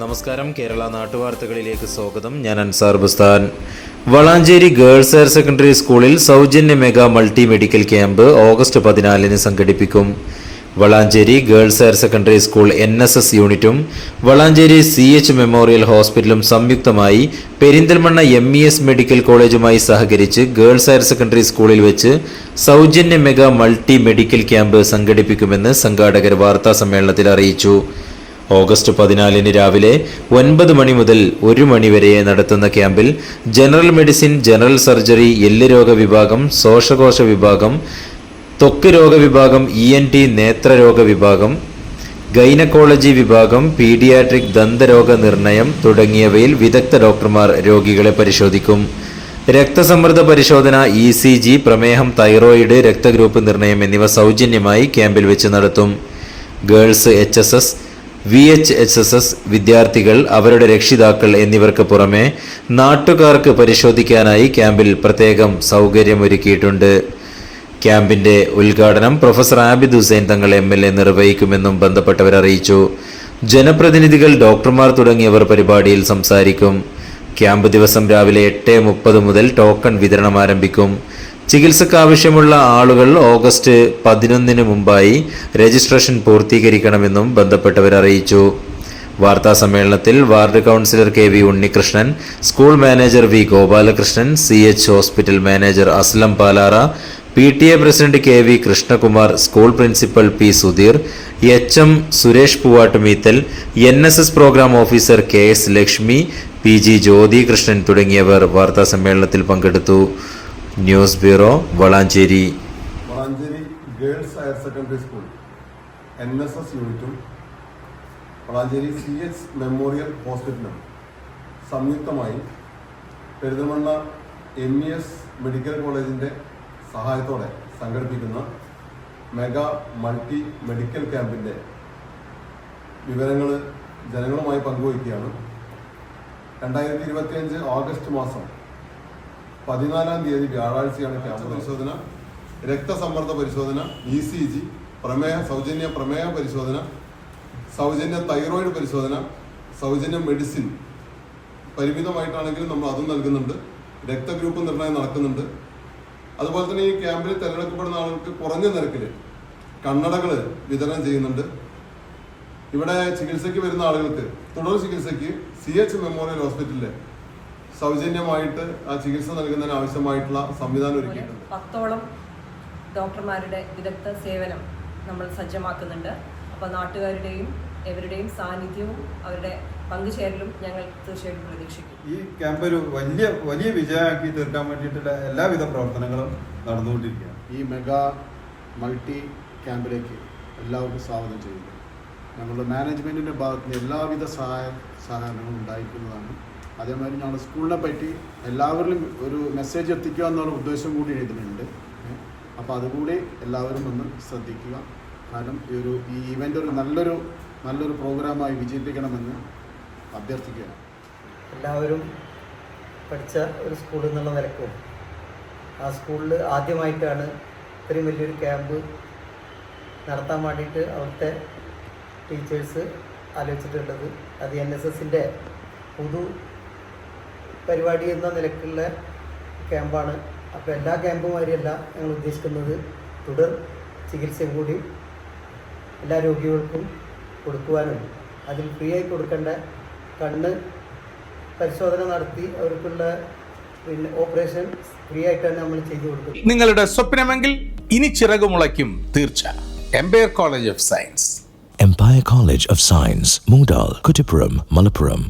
നമസ്കാരം. കേരള നാട്ടുവാർത്തകളിലേക്ക് സ്വാഗതം. ഞാൻ Ansar Bustan. Valanchery girls higher secondary സ്കൂളിൽ സൗജന്യ mega multi medical camp August പതിനാലിന് സംഘടിപ്പിക്കും. Valanchery girls higher secondary school N S S യൂണിറ്റും വളാഞ്ചേരി സി എച്ച് മെമ്മോറിയൽ ഹോസ്പിറ്റലും സംയുക്തമായി Perinthalmanna M E S medical കോളേജുമായി സഹകരിച്ച് ഗേൾസ് ഹയർ സെക്കൻഡറി സ്കൂളിൽ വെച്ച് സൗജന്യ മെഗാ മൾട്ടി മെഡിക്കൽ ക്യാമ്പ് സംഘടിപ്പിക്കുമെന്ന് സംഘാടകർ വാർത്താ സമ്മേളനത്തിൽ അറിയിച്ചു. ഓഗസ്റ്റ് പതിനാലിന് രാവിലെ ഒൻപത് മണി മുതൽ ഒരു മണി വരെ നടത്തുന്ന ക്യാമ്പിൽ ജനറൽ മെഡിസിൻ ജനറൽ സർജറി എല്ല് രോഗ വിഭാഗം ശ്വാസകോശ വിഭാഗം ത്വക്ക് രോഗ വിഭാഗം ഇ എൻ ടി നേത്രരോഗ വിഭാഗം ഗൈനക്കോളജി വിഭാഗം പീഡിയാട്രിക് ദന്തരോഗ നിർണയം തുടങ്ങിയവയിൽ വിദഗ്ധ ഡോക്ടർമാർ രോഗികളെ പരിശോധിക്കും. രക്തസമ്മർദ്ദ പരിശോധന ഇ സി ജി പ്രമേഹം തൈറോയിഡ് രക്തഗ്രൂപ്പ് നിർണയം എന്നിവ സൗജന്യമായി ക്യാമ്പിൽ വെച്ച് നടത്തും. Girls H S S V H H S S വിദ്യാർത്ഥികൾ അവരുടെ രക്ഷിതാക്കൾ എന്നിവർക്ക് പുറമെ നാട്ടുകാർക്ക് പരിശോധിക്കാനായി ക്യാമ്പിൽ പ്രത്യേകം സൗകര്യമൊരുക്കിയിട്ടുണ്ട്. ക്യാമ്പിന്റെ ഉദ്ഘാടനം professor Abid Hussain Thangal M L A നിർവഹിക്കുമെന്നും ബന്ധപ്പെട്ടവർ അറിയിച്ചു. ജനപ്രതിനിധികൾ ഡോക്ടർമാർ തുടങ്ങിയവർ പരിപാടിയിൽ സംസാരിക്കും. ക്യാമ്പ് ദിവസം രാവിലെ എട്ട് മുപ്പത് മുതൽ ടോക്കൺ വിതരണം ആരംഭിക്കും. ചികിത്സക്ക് ആവശ്യമുള്ള ആളുകൾ ഓഗസ്റ്റ് പതിനൊന്നിന് മുമ്പായി രജിസ്ട്രേഷൻ പൂർത്തീകരിക്കണമെന്നും ബന്ധപ്പെട്ടവർ അറിയിച്ചു. വാർത്താ സമ്മേളനത്തിൽ ward councillor K V Unnikrishnan school manager V Gopalakrishnan C H hospital manager Aslam Palara P T A president K V Krishnakumar school principal P Sudheer H M Suresh Poovatt Meethal N S S programme officer K S Lakshmi P G Jyothi Krishnan തുടങ്ങിയവർ വാർത്താ സമ്മേളനത്തിൽ പങ്കെടുത്തു. News bureau Valanchery. Valanchery girls higher secondary school N S S യൂണിറ്റും Valanchery C H memorial ഹോസ്പിറ്റലും സംയുക്തമായി Perinthalmanna M E S medical കോളേജിന്റെ സഹായത്തോടെ സംഘടിപ്പിക്കുന്ന മെഗാ മൾട്ടി മെഡിക്കൽ ക്യാമ്പിന്റെ വിവരങ്ങൾ ജനങ്ങളുമായി പങ്കുവയ്ക്കുകയാണ്. രണ്ടായിരത്തി ഇരുപത്തിയഞ്ച് ഓഗസ്റ്റ് മാസം പതിനാലാം തീയതി വ്യാഴാഴ്ചയാണ് ക്യാമ്പ് പരിശോധന. രക്തസമ്മർദ്ദ പരിശോധന ഇ സി ജി പ്രമേഹ സൗജന്യ പ്രമേഹ പരിശോധന സൗജന്യ തൈറോയിഡ് പരിശോധന സൗജന്യ മെഡിസിൻ. പരിമിതമായിട്ടാണെങ്കിലും നമ്മൾ അതും നൽകുന്നുണ്ട്. രക്തഗ്രൂപ്പ് നിർണയം നടക്കുന്നുണ്ട്. അതുപോലെ തന്നെ ഈ ക്യാമ്പിൽ തിരഞ്ഞെടുക്കപ്പെടുന്ന ആളുകൾക്ക് കുറഞ്ഞ നിരക്കിൽ കണ്ണടകൾ വിതരണം ചെയ്യുന്നുണ്ട്. ഇവിടെ ചികിത്സയ്ക്ക് വരുന്ന ആളുകൾക്ക് തുടർ ചികിത്സയ്ക്ക് സി എച്ച് മെമ്മോറിയൽ ഹോസ്പിറ്റലിൽ സൗജന്യമായിട്ട് ആ ചികിത്സ നൽകുന്നതിന് ആവശ്യമായിട്ടുള്ള സംവിധാനം ഒരുക്കിയിട്ടുണ്ട്. പത്തോളം ഡോക്ടർമാരുടെ വിദഗ്ധ സേവനം നമ്മൾ സജ്ജമാക്കുന്നുണ്ട്. അപ്പോൾ നാട്ടുകാരുടെയും എവരുടെയും സാന്നിധ്യവും അവരുടെ പങ്കുചേരലും ഞങ്ങൾ തീർച്ചയായിട്ടും പ്രതീക്ഷിക്കും. ഈ ക്യാമ്പ് ഒരു വലിയ വലിയ വിജയമാക്കി തീർക്കാൻ വേണ്ടിയിട്ടുള്ള എല്ലാവിധ പ്രവർത്തനങ്ങളും നടന്നുകൊണ്ടിരിക്കുകയാണ്. ഈ മെഗാ മൾട്ടി ക്യാമ്പിലേക്ക് എല്ലാവർക്കും സ്വാഗതം ചെയ്യുന്നു. ഞങ്ങളുടെ മാനേജ്മെന്റിന്റെ ഭാഗത്ത് നിന്ന് എല്ലാവിധ സഹായ സഹകരണങ്ങളും ഉണ്ടായിരിക്കുന്നതാണ്. അതേമാതിരി ഞങ്ങളുടെ സ്കൂളിനെ പറ്റി എല്ലാവരിലും ഒരു മെസ്സേജ് എത്തിക്കുക എന്നുള്ള ഉദ്ദേശം കൂടി എഴുതുന്നുണ്ട് അപ്പോൾ അതുകൂടി എല്ലാവരും ഒന്ന് ശ്രദ്ധിക്കുക. കാരണം ഈ ഒരു ഈ ഇവന്റ് ഒരു നല്ലൊരു നല്ലൊരു പ്രോഗ്രാമായി വിജയിപ്പിക്കണമെന്ന് അഭ്യർത്ഥിക്കുകയാണ്. എല്ലാവരും പഠിച്ച ഒരു സ്കൂളിൽ നിന്നുള്ള നിലക്കും. ആ സ്കൂളിൽ ആദ്യമായിട്ടാണ് ഇത്രയും വലിയൊരു ക്യാമ്പ് നടത്താൻ വേണ്ടിയിട്ട് അവിടുത്തെ ടീച്ചേഴ്സ് ആലോചിച്ചിട്ടുള്ളത്. അത് എൻ എസ് എസിന്റെ പൊതു പരിപാടി എന്ന നിലക്കുള്ള ക്യാമ്പാണ്. അപ്പോൾ എല്ലാ ക്യാമ്പും മാതിരിയല്ല ഞങ്ങൾ ഉദ്ദേശിക്കുന്നത്. തുടർ ചികിത്സയും കൂടി എല്ലാ രോഗികൾക്കും കൊടുക്കുവാനും അതിൽ ഫ്രീ ആയി കൊടുക്കേണ്ട കണ്ണ് പരിശോധന നടത്തി അവർക്കുള്ള പിന്നെ ഓപ്പറേഷൻ ഫ്രീ ആയിട്ടാണ് നമ്മൾ ചെയ്തു കൊടുക്കുന്നത്. നിങ്ങളുടെ സ്വപ്നമെങ്കിൽ ഇനി ചിറകുമുളയ്ക്കും തീർച്ച. Empire college of science Empire College of Science, Moondal, Kuttipuram, Malappuram.